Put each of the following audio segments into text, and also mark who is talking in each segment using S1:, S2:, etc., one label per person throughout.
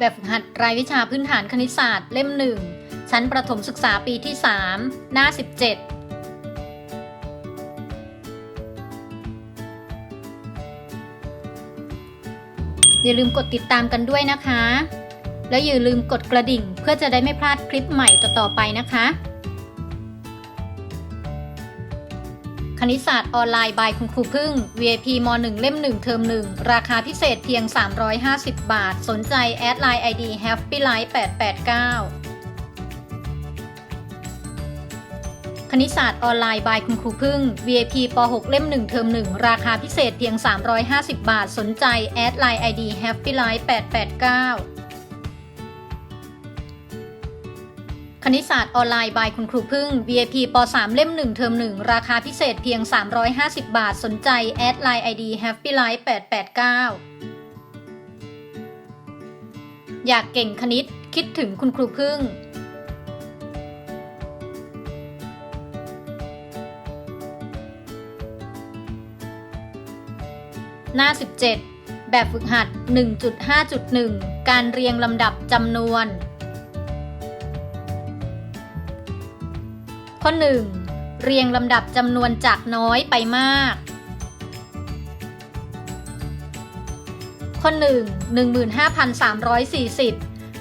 S1: แบบฝึกหัดรายวิชาพื้นฐานคณิตศาสตร์เล่มหนึ่งชั้นประถมศึกษาปีที่ 3 หน้า 17อย่าลืมกดติดตามกันด้วยนะคะ แล้วอย่าลืมกดกระดิ่งเพื่อจะได้ไม่พลาดคลิปใหม่ต่อๆไปนะคะ คณิตศาสตร์ออนไลน์บายคุณครูพึ่ง VIP ม .1 เล่ม 1 เทอม 1 ราคาพิเศษเพียง 350 บาท สนใจแอดไลน์ ID Happy Life 889 คณิตศาสตร์ออนไลน์บายคุณครูพึ่ง VIP ป .6 เล่ม 1 เทอม 1 ราคาพิเศษเพียง 350 บาท สนใจแอดไลน์ ID Happy Life 889 ณิตศาสตร์ออนไลน์บายคุณครูพึ่ง VIP ป .3 เล่ม 1 เทอม 1 ราคาพิเศษเพียง 350 บาท สนใจ แอดไลน์ ID Happy Life 889 อยากเก่งคณิต คิดถึงคุณครูพึ่ง หน้า 17 แบบฝึกหัด 1.5.1 การเรียงลำดับจำนวน ข้อ 1. เรียงลำดับจำนวนจากน้อยไปมาก ข้อ 1 15,340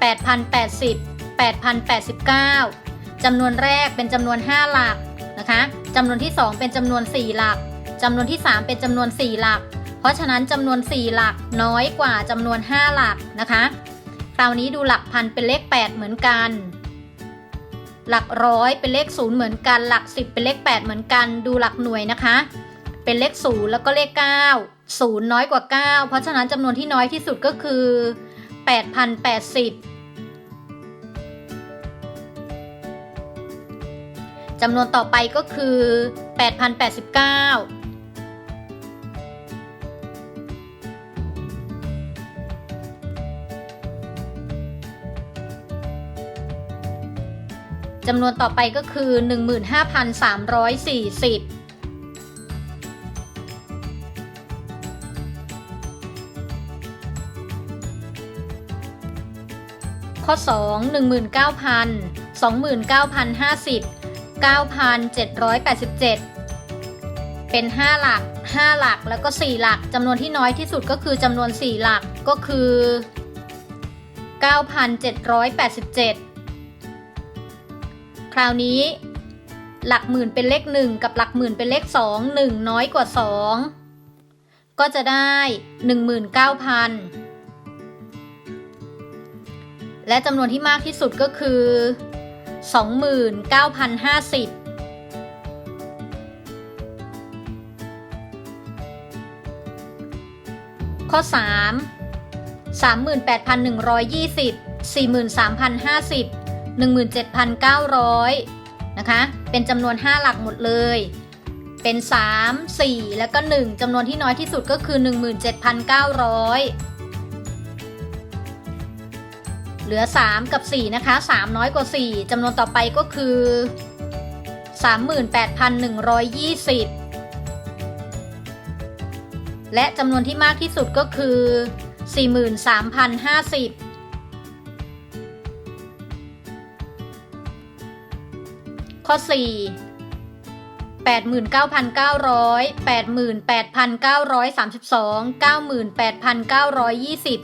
S1: 8,080 8,089 จำนวนแรกเป็นจำนวน 5 หลักนะคะจำนวนที่ 2 เป็นจำนวน 4 หลักจำนวนที่ 3 เป็นจำนวน 4 หลัก เพราะฉะนั้นจำนวน 4 หลักน้อยกว่าจำนวน 5 หลักนะคะ คราวนี้ดูหลักพันเป็นเลข 8 เหมือนกัน หลักร้อยเป็นเลขศูนย์เหมือนกัน หลักสิบเป็นเลข8เหมือนกัน ดูหลักหน่วยนะคะ เป็นเลขศูนย์แล้วก็เลข9ศูนย์น้อยกว่า9เพราะฉะนั้นจำนวนที่น้อยที่สุดก็คือ8,080จำนวนต่อไปก็คือ 8,089 จำนวนต่อไปก็คือ 15,340ข้อ 2 19,000 29,050 9,787 เป็น 5 หลัก 5 หลักแล้วก็ 4 หลักจำนวนที่น้อยที่สุดก็คือจำนวน 4 หลักก็คือ 9,787 คราวนี้ หลักหมื่นเป็นเลข 1 กับหลักหมื่นเป็นเลข 2 1 น้อยกว่า 2 ก็จะได้ 19,000 และจำนวนที่มากที่สุดก็คือ 29,050ข้อ 3 38,120 43,050 17,900นะคะ เป็นจำนวน 5 หลักหมดเลย เป็น 3 4 แล้วก็ 1จำนวนที่น้อยที่สุดก็คือ 17,900 เหลือ 3 กับ 4 นะคะ 3 น้อยกว่า 4จำนวนต่อไปก็คือ 38,120และจำนวนที่มากที่สุดก็คือ 43,050 ข้อ 4 89,900 88,932 98,920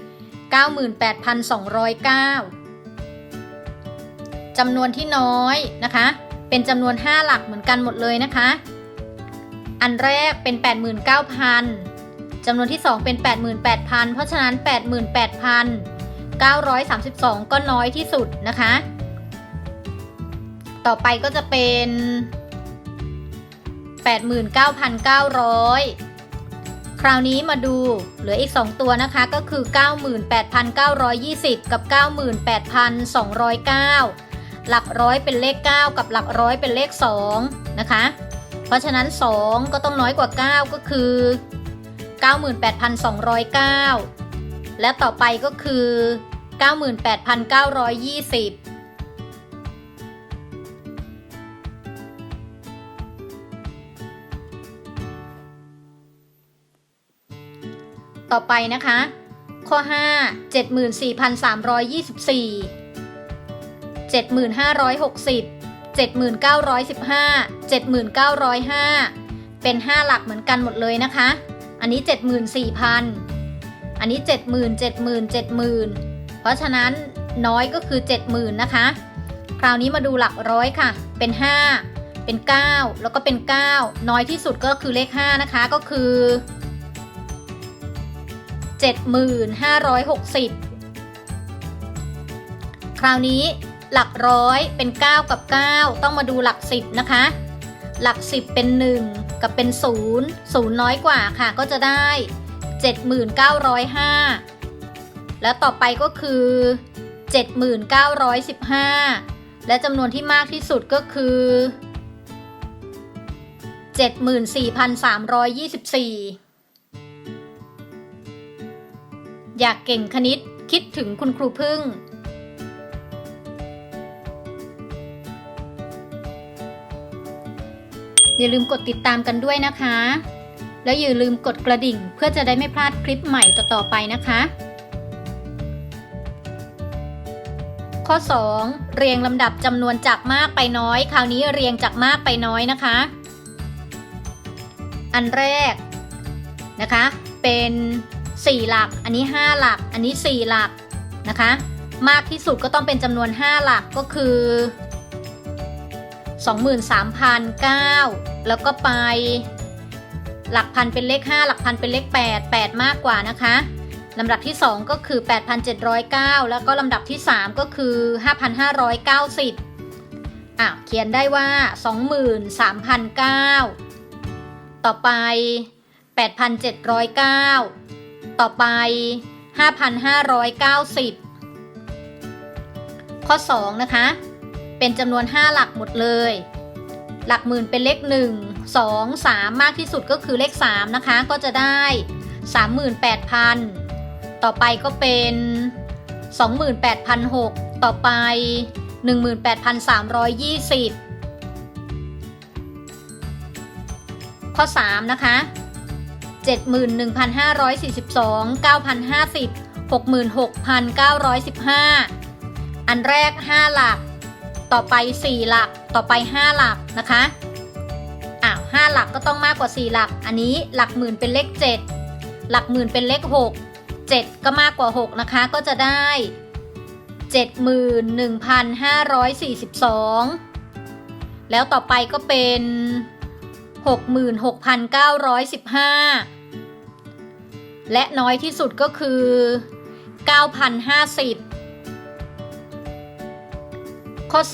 S1: 98,209จำนวนที่น้อยนะคะ เป็นจำนวน 5 หลักเหมือนกันหมดเลยนะคะ อันแรกเป็น 89,000จำนวนที่ 2 เป็น 88,000 เพราะฉะนั้น 88,932 ก็น้อยที่สุดนะคะ ต่อไปก็จะเป็น 89,900คราวนี้มาดูเหลืออีก 2 ตัวนะคะก็คือ 98,920 กับ 98,209 หลักร้อยเป็นเลข 9 กับหลักร้อยเป็นเลข 2 นะคะ เพราะฉะนั้น 2 ก็ต้องน้อยกว่า 9 ก็คือ 98,209 และต่อไปก็คือ 98,920 ต่อไปนะคะ ข้อ 5 74,324 7560 7915 7905 เป็น 5 หลักเหมือนกันหมดเลยนะคะ อันนี้ 74,000 อันนี้ 70,000 70,000 70,000 เพราะฉะนั้นน้อยก็คือ 70,000 นะคะ คราวนี้มาดูหลักร้อยค่ะ เป็น 5 เป็น 9 แล้วก็เป็น 9 น้อยที่สุดก็คือเลข 5 นะคะ ก็คือ 7560 คราวนี้หลักร้อยเป็น 9 กับ 9 ต้องมาดูหลัก 10 นะคะ หลัก 10 เป็น 1 กับเป็น 0 0 น้อยกว่าค่ะก็จะได้ 7905 แล้วต่อไปก็คือ 7915 และจำนวนที่มากที่สุดก็คือ 74,324 อยากเก่งคณิตคิดถึงคุณครูพึ่ง อย่าลืมกดติดตามกันด้วยนะคะ แล้วอย่าลืมกดกระดิ่งเพื่อจะได้ไม่พลาดคลิปใหม่ต่อๆไปนะคะ ข้อ 2 เรียงลำดับจำนวนจากมากไปน้อย คราวนี้เรียงจากมากไปน้อยนะคะ อันแรกนะคะ เป็น 4 หลัก อันนี้ 5 หลัก อันนี้ 4 หลักนะคะ มากที่สุดก็ต้องเป็นจำนวน 5 หลักก็คือ 23,009 แล้วก็ไปหลักพันเป็นเลข 5 หลักพันเป็นเลข 8 8 มากกว่านะคะลำดับที่ 2 ก็คือ 8,709 แล้วก็ลำดับที่ 3 ก็คือ 5,590อะเขียนได้ว่า 23,009 ต่อไป 8,709 ต่อไป 5,590 ข้อ 2 นะคะ เป็นจำนวน 5 หลักหมดเลย หลักหมื่นเป็นเลข 1 2 3 มากที่สุดก็คือเลข 3 นะคะ ก็จะได้ 38,000 ต่อไปก็เป็น 28,006 ต่อไป 18,320 ข้อ 3 นะคะ 71,542 9,050 66,915 อันแรก 5 หลัก ต่อไป 4 หลัก ต่อไป 5 หลักนะคะอ้าว5หลักก็ต้องมากกว่า 4 หลัก อันนี้หลักหมื่นเป็นเลข 7 หลักหมื่นเป็นเลข 6 7 ก็มากกว่า 6 นะคะ ก็จะได้ 71,542 แล้วต่อไปก็เป็น 66,915 และน้อยที่สุดก็คือ 9,050 ข้อ 4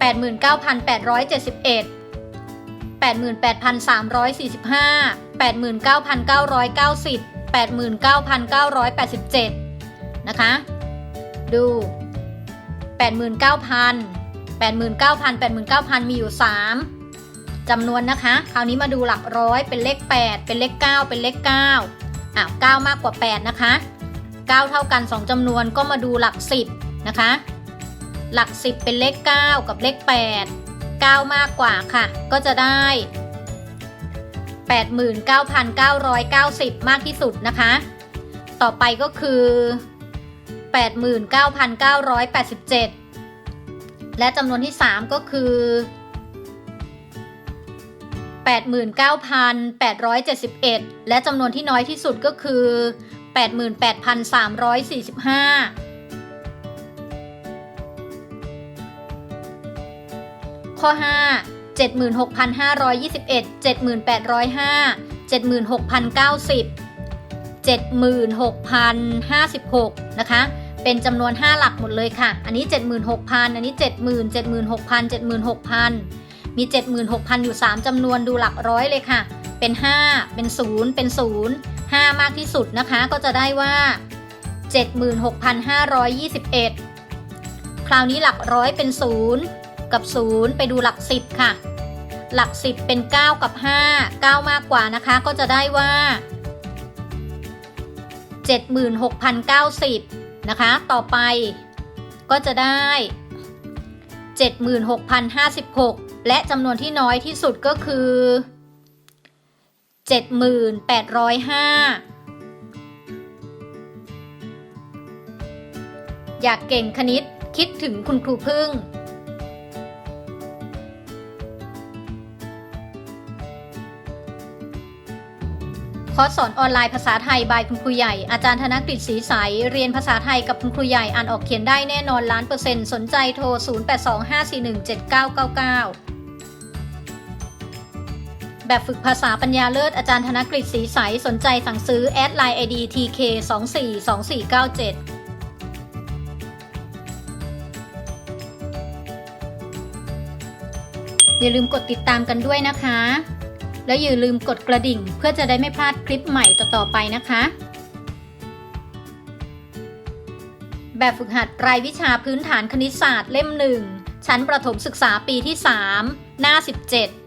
S1: 89,871 88,345 89,990 89,987 นะคะ ดู 89,000 89,000 89,000 มีอยู่ 3จำนวนนะคะ คราวนี้มาดูหลักร้อยเป็นเลข 8 เป็นเลข 9 เป็นเลข 9 อ้าว9มากกว่า 8 นะคะ 9 เท่ากัน 2จำนวนก็มาดูหลัก 10 นะคะ หลัก 10 เป็นเลข 9 กับเลข 8 9 มากกว่าค่ะ ก็จะได้ 89,990 มากที่สุดนะคะ ต่อไปก็คือ 89,987 และจำนวนที่ 3 ก็คือ 89,871 และจำนวนที่น้อยที่สุดก็คือ 88,345 ข้อ 5 76,521 78,500 76,090 76,056 นะคะ เป็นจำนวน 5 หลักหมดเลยค่ะ อันนี้ 76,000 อันนี้ 70,000 76,000 76,000 มี 76,000 อยู่ 3จำนวนดูหลักร้อยเลยค่ะ เป็น 5 เป็น 0 เป็น 0 5 มากที่สุดนะคะ ก็จะได้ว่า 76,521 คราวนี้หลักร้อยเป็น 0 กับ 0 ไปดูหลัก 10 ค่ะ หลัก 10 เป็น 9 กับ 5 9 มากกว่านะคะ ก็จะได้ว่า 76,090 นะคะ ต่อไปก็จะได้ 76,056 และจำนวนที่น้อยที่สุดก็คือ 7805 อยากเก่งคณิตคิดถึงคุณครูพึ่ง อร์สสอนออนไลน์ภาษาไทยบายคุณครูใหญ่อาจารย์ธนกฤษศรีใสเรียนภาษาไทยกับคุณครูใหญ่อ่านออกเขียนได้แน่นอนล้านเปอร์เซ็นต์สนใจโทร 0825417999 แบบฝึกภาษาปัญญาเลิศอาจารย์ธนกฤษศรีใสสนใจสั่งซื้อแอดไลน์ ID TK 242497อย่าลืมกดติดตามกันด้วยนะคะ แล้วอย่าลืมกดกระดิ่ง เพื่อจะได้ไม่พลาดคลิปใหม่ต่อๆไปนะคะ แบบฝึกหัดรายวิชาพื้นฐานคณิตศาสตร์เล่มหนึ่งชั้นประถมศึกษาปีที่ 3 หน้า 17